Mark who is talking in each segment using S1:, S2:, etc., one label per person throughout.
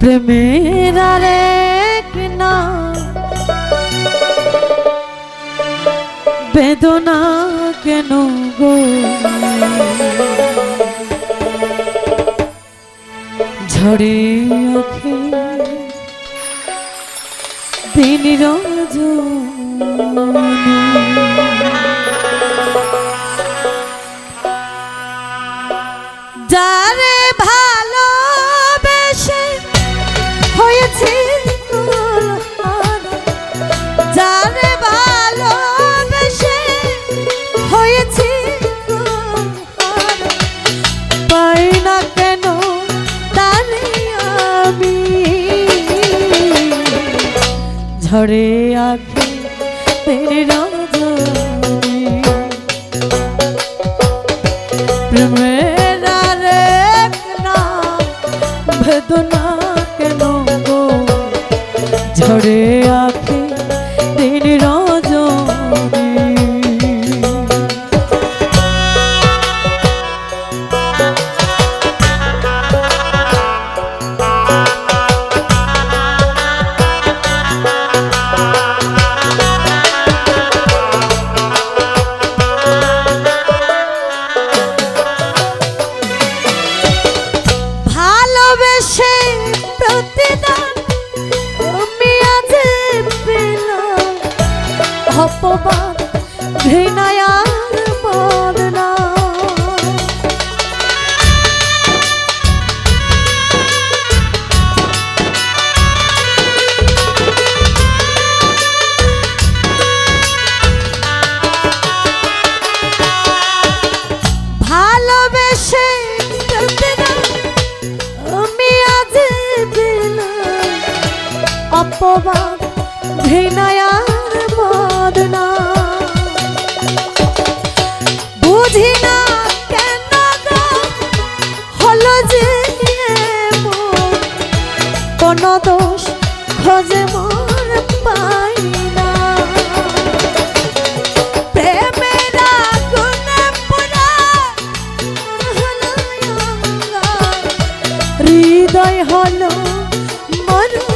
S1: প্রেমের আরেক বেদনা কেন গো? ঝড়ে আখে দিন রজনী ঝড়ে আগে তেরে রজনী রে না বেদনা কেন গো? ঝড়ে আখে ভালোবেসে প্রতিদান। অপবাদ ঘৃণায়ার অপবাদ ঘৃণায়ার বদনা বুঝি না কেন হলো যে? কোন দোষ খোঁজে মন পাই না। হৃদয় হলো মরুভূমি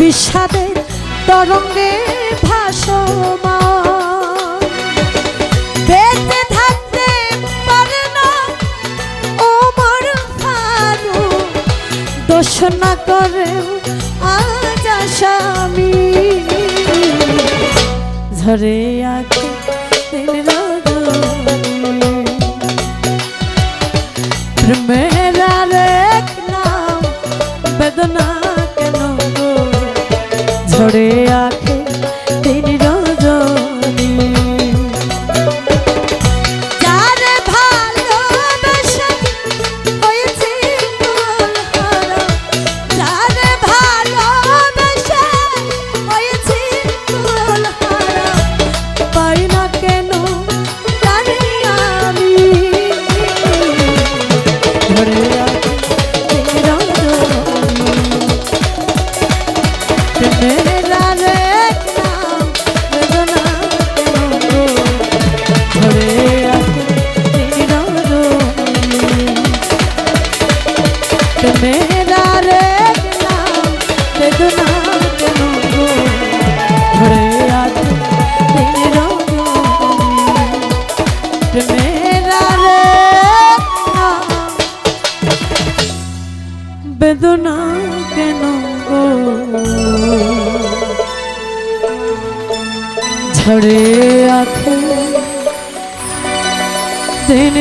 S1: বিষাদের তরঙ্গে ভাসমান। বেঁচে আজ আসামি। ঝরে আঁকে দিন ঝরে আখে মেরা রেখ নাম বেদনা ঝড়ে আখে দিন